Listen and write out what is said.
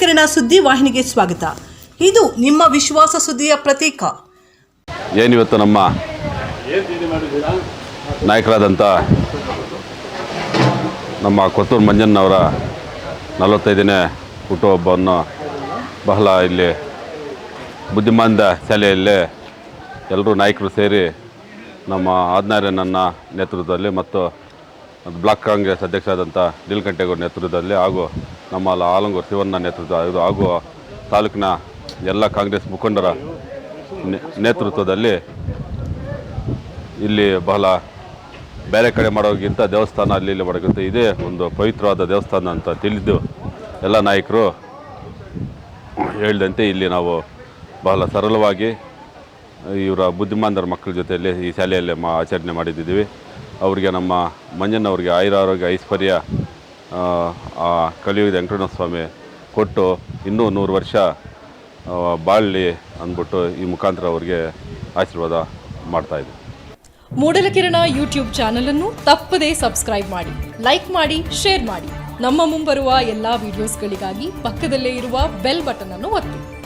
ಮೂಡಲಕೆರೆನ ಸುದ್ದಿ ವಾಹಿನಿಗೆ ಸ್ವಾಗತ. ಇದು ನಿಮ್ಮ ವಿಶ್ವಾಸ ಸುದ್ದಿಯ ಪ್ರತೀಕ. ಏನಿವತ್ತು ನಮ್ಮ ನಾಯಕರಾದಂಥ ನಮ್ಮ ಕೊತ್ತೂರು ಮಂಜಣ್ಣವರ ನಲವತ್ತೈದನೇ ಹುಟ್ಟುಹಬ್ಬವನ್ನು ಬಹಳ ಇಲ್ಲಿ ಬುದ್ಧಿಮಾಂದ ಶಾಲೆಯಲ್ಲಿ ಎಲ್ಲರೂ ನಾಯಕರು ಸೇರಿ ನಮ್ಮ ಆಜ್ಞಾರ್ಯನನ್ನ ನೇತೃತ್ವದಲ್ಲಿ ಮತ್ತು ಬ್ಲಾಕ್ ಕಾಂಗ್ರೆಸ್ ಅಧ್ಯಕ್ಷರಾದಂಥ ನೀಲಕಂಠೇಗೌಡ ನೇತೃತ್ವದಲ್ಲಿ ಹಾಗೂ ನಮ್ಮ ಆಲಂಗೂರು ಶಿವಣ್ಣ ನೇತೃತ್ವ ಇದು ಹಾಗೂ ತಾಲೂಕಿನ ಎಲ್ಲ ಕಾಂಗ್ರೆಸ್ ಮುಖಂಡರ ನೇತೃತ್ವದಲ್ಲಿ ಇಲ್ಲಿ ಬಹಳ ಬೇರೆ ಕಡೆ ಮಾಡೋಕ್ಕಿಂತ ದೇವಸ್ಥಾನ ಅಲ್ಲಿ ಇಲ್ಲಿ ಮಾಡೋಕ್ಕಿಂತ ಇದೇ ಒಂದು ಪವಿತ್ರವಾದ ದೇವಸ್ಥಾನ ಅಂತ ತಿಳಿದು ಎಲ್ಲ ನಾಯಕರು ಹೇಳಿದಂತೆ ಇಲ್ಲಿ ನಾವು ಬಹಳ ಸರಳವಾಗಿ ಇವರ ಬುದ್ಧಿಮಾಂದರ ಮಕ್ಕಳ ಜೊತೆಯಲ್ಲಿ ಈ ಶಾಲೆಯಲ್ಲಿ ಮಾ ಆಚರಣೆ ಮಾಡಿದ್ದೀವಿ ಅವರಿಗೆ ನಮ್ಮ ಮಂಜಣ್ಣವ್ರಿಗೆ ಆಯುರಾರೋಗ್ಯ ಐಶ್ವರ್ಯ ಆ, ಆ ಕಲಿಯುಗ ವೆಂಕಟರಮಣ ಸ್ವಾಮಿ ಕೊಟ್ಟು ಇನ್ನೂ ನೂರು ವರ್ಷ ಬಾಳಲಿ ಅಂದ್ಬಿಟ್ಟು ಈ ಮುಖಾಂತರ ಅವರಿಗೆ ಆಶೀರ್ವಾದ ಮಾಡ್ತಾಯಿದ್ವಿ ಮೂಡಲಕಿರಣ ಯೂಟ್ಯೂಬ್ ಚಾನಲನ್ನು ತಪ್ಪದೇ ಸಬ್ಸ್ಕ್ರೈಬ್ ಮಾಡಿ ಲೈಕ್ ಮಾಡಿ ಶೇರ್ ಮಾಡಿ. ನಮ್ಮ ಮುಂಬರುವ ಎಲ್ಲಾ ವಿಡಿಯೋಸ್ಗಳಿಗಾಗಿ ಪಕ್ಕದಲ್ಲೇ ಇರುವ ಬೆಲ್ ಬಟನ್ ಅನ್ನು ಒತ್ತಿ.